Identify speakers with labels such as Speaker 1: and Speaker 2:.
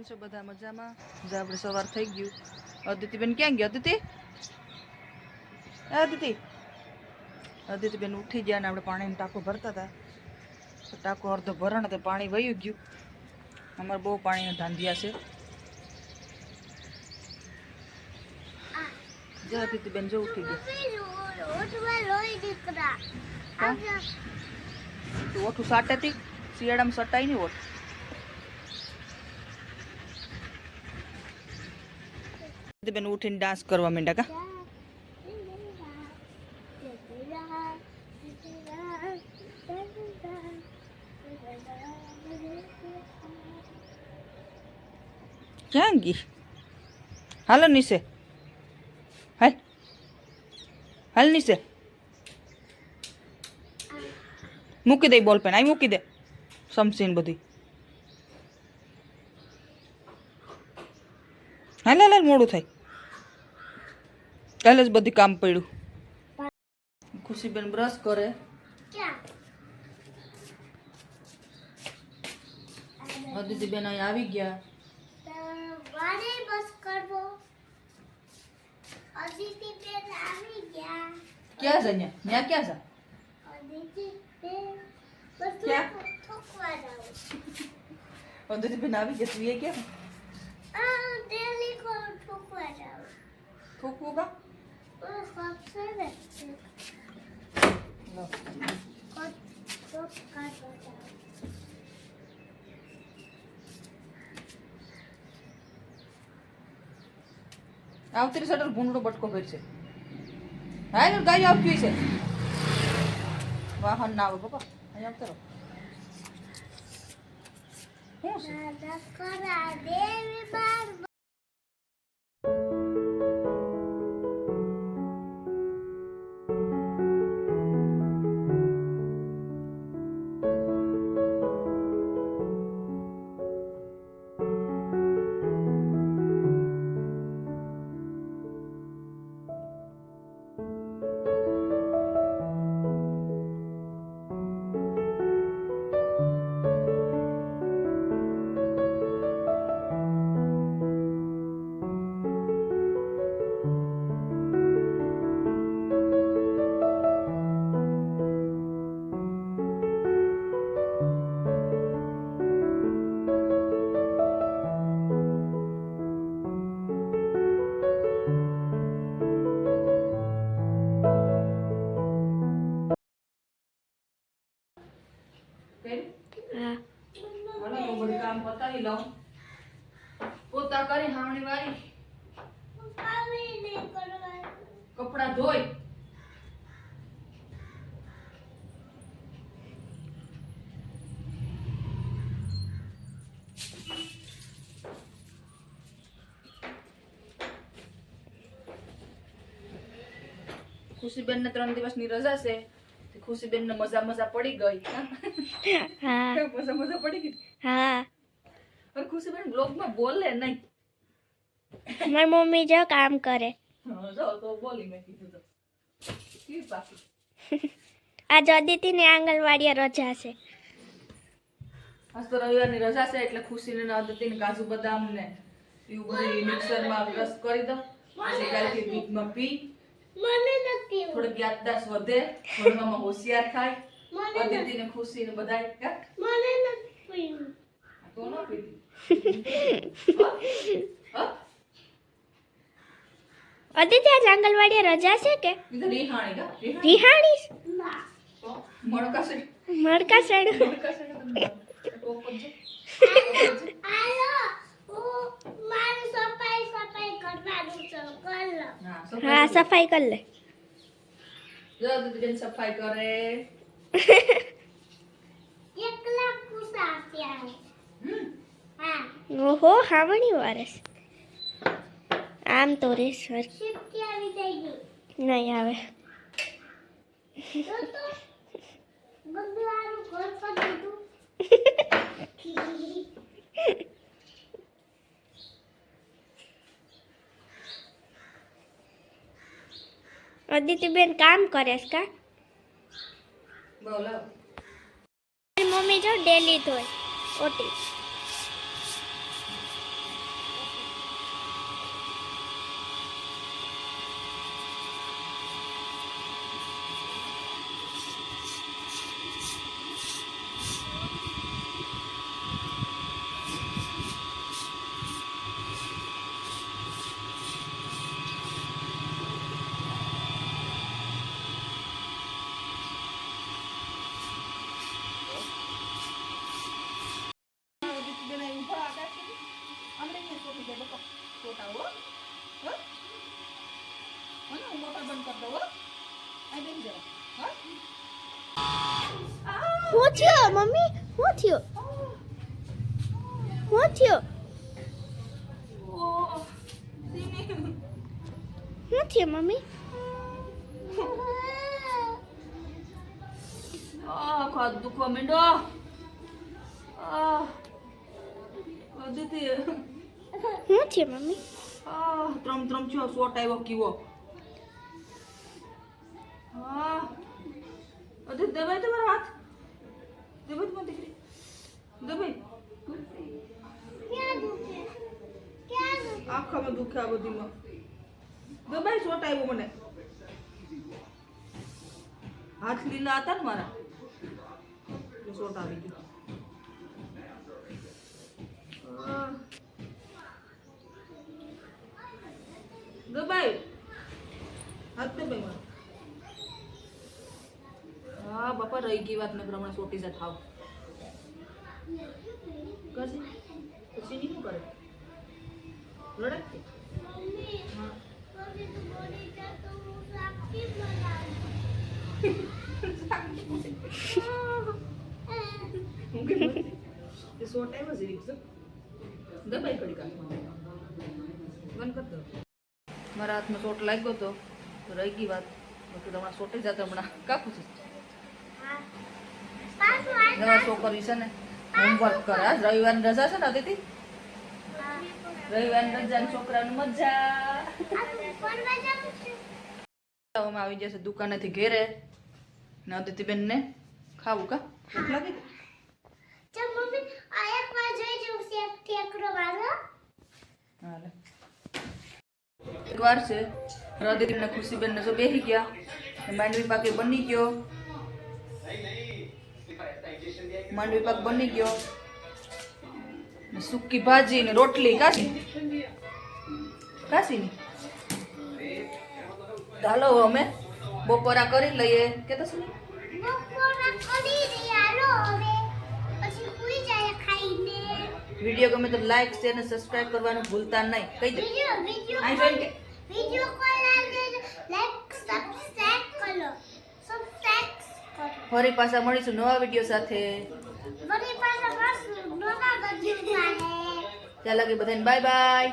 Speaker 1: કેમ છો? બધા મજામાં? જે આપણે સવાર થઈ ગયું. અદિતિબેન ક્યાં ગયા અદિતિ? અદિતિ? અદિતિબેન ઉઠી ગયા ને આપણે પાણીનો ટાંકો ભરતા હતા. તો ટાંકો અડધો ભરણ તો પાણી વયું ગયું. અમારે બહુ પાણીના ધાંધિયા છે. જો અદિતિબેન જો ઉઠી ગયા. ઓઠું સાટેથી? શિયાળામાં સટાઈ નહીં ઓઠ. બેન ઉઠીને ડાન્સ કરવા માંડ્યા કા ક્યાં ગઈ હાલો નીચે હાલ હાલ નીચે મૂકી દે બોલ પેન આઈ મૂકી દે સમસીન બધી હાલ હાલ હાલ, મોડું થાય. કાલે જ બધી કામ પડ્યું. ખુશીબેન બ્રશ કરે. અદિતિબેન અહીં આવી ગયા. ક્યાં છે અહીંયા? ત્યાં ક્યાં છે? અદિતિબેન આવી ગયા તું એ ક્યાં? થોકવું કા લો. આવતી સટર ભૂંડનો બટકો ભરશે હા યાર ગાય આવતી છે વાહન ના આવે પપ્પા અહીં આવતા રહો શું તો બધું લઉં. પોતા કરી હામણી વાળી. કપડા ધોઈ. ખુશીબેન ને ત્રણ દિવસની રજા છે. ખુશીબેન ને મજા મજા પડી ગઈ. મજા મજા પડી ગઈ.
Speaker 2: હા.
Speaker 1: પણ ખુશીબેન બ્લોગમાં બોલે નહીં.
Speaker 2: મારી મમ્મી જો કામ કરે.
Speaker 1: જાઓ તો બોલી મેં કીધું તો. કી બાકી
Speaker 2: આજ અદિતિની આંગણવાડીએ રજા છે.
Speaker 1: આજ તો રવિવારની રજા છે એટલે ખુશીને ને અદતિને કાજુ બદામ ને એવું બધું મિક્સરમાં ક્રશ કરી દો પછી કાલથી દૂધમાં પી. થોડીક યાદદાસ્ત વધે ભણવામાં હોશિયાર થાય. અદિતિને ખુશીને બધાય કા? આ તો ન પીતી હા?
Speaker 2: અદિતિ આજ આંગણવાડીએ રજા છે કે?
Speaker 1: રિહાણી મણકા
Speaker 2: સડ.
Speaker 1: હા, સફાઈ
Speaker 2: કર કરી લે.
Speaker 1: સફાઈ કરે.
Speaker 2: ઓહો હાવણી વારસ. આમ તો રે સર. નહીં આવે. અદિતિબેન કામ કરે છે કા? મમ્મી જો ડેલી ધોય ઓટી. મમ્મી શું થયો શું થયો. શું થયો મમ્મી
Speaker 1: આહ, ખાધું દુખવા આહ, અદિતિ,
Speaker 2: શું થયો મમ્મી
Speaker 1: ત્રમ ત્રમ શોટ આવ્યો કીવો અદિતિ, દબાઈ તમારો હાથ દબાઈ તમારી દીકરી દબાઈ આખામાં દુખે આ બધીમાં દબાઈ શોટ આવ્યો મને. હાથ લીલા હતા ને મારા. શોટ આવી ગયો. દબાઈ હાથ દબાઈ મારો હા, બાપા, રહી ગઈ વાત ને પ્રમાણે સોટી જા થાવ કરશે પછી નહીં કરે? લડક હા હું કે બોલ? તે શોટ આવ્યો છે. રીક્ષો દબાઈ પડી કાચમાં બંધ કરતો મારા હાથમાં ચોટ લાગ્યો તો તો રહી ગઈ વાત. બાકી તો હમણાં શોટે જતા હમણાં કાપું છું. છોકરી છે ને હોમવર્ક કરે. આજ રવિવારની રજા છે ને અતિથિ રવિવારની રજા ને છોકરાની મજા. આવી જશે દુકાનેથી ઘેરે. ને અદિતિબેન ને ખાવું કા? ભૂખ લાગી છે રદીપ ને ખુશીબેન ને જો બેસી ગયા. માંડવી પાકે બની ગયો. માંડવી પાક બની ગયો. સૂકી ભાજી ને રોટલી કાશી કાશી ચાલો અમે બપોરા કરી લઈએ. કે તો શું વીડિયો ગમે તો લાઈક શેર અને સબસ્ક્રાઇબ કરવાનું ભૂલતા નહીં. કહી દે. આઈ જોઈન કે?
Speaker 2: વિડિયો કોલ લાઈક સબસ્ક્રાઇબ કરો. સબસ્ક્રાઇબ કરો.
Speaker 1: ફરી પાછા મળીશું નવા વીડિયો સાથે.
Speaker 2: બધું ચાલે
Speaker 1: કે બધાને બાય બાય